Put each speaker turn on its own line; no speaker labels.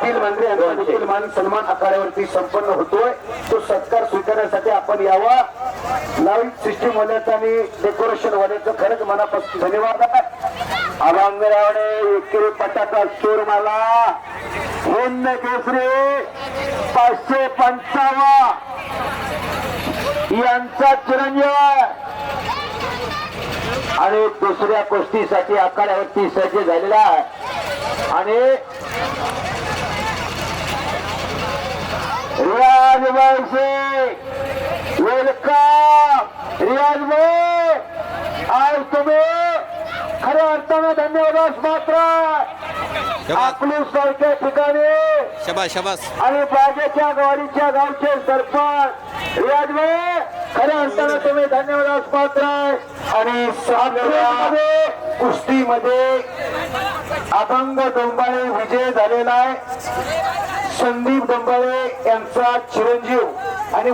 पाटील मंत्री यांचा देखील मान सन्मान आखाड्यावरती संपन्न होतोय. तो सत्कार स्वीकारण्यासाठी आपण यावा. लाइट सिस्टीम वाल्याचं आणि डेकोरेशन वाल्याचं खरंच मनापासून धन्यवाद आहे. अभांगरावणे एकेरी पटाका चोर मला हिंद केसरी पाचशे पंचावन्न. यांचा चिरंजीव. आणि दुसऱ्या कुस्तीसाठी आखाड्यावरती सज्ज झालेला आहे. आणि भाई वेलकम रियाज भाई आज तुम्ही खऱ्या अर्थानं धन्यवाद मात्र। आपली सारख्या ठिकाणी।
शबास शबास।
आणि बागेच्या गाडीच्या गावचे सरपंच रियाज भाई खऱ्या अर्थानं तुम्ही धन्यवाद पात्र आहे. आणि मध्ये कुस्तीमध्ये अभंग डोंबाळे विजय झालेला आहे. संदीप डंबाळे यांचा चिरंजीव आणि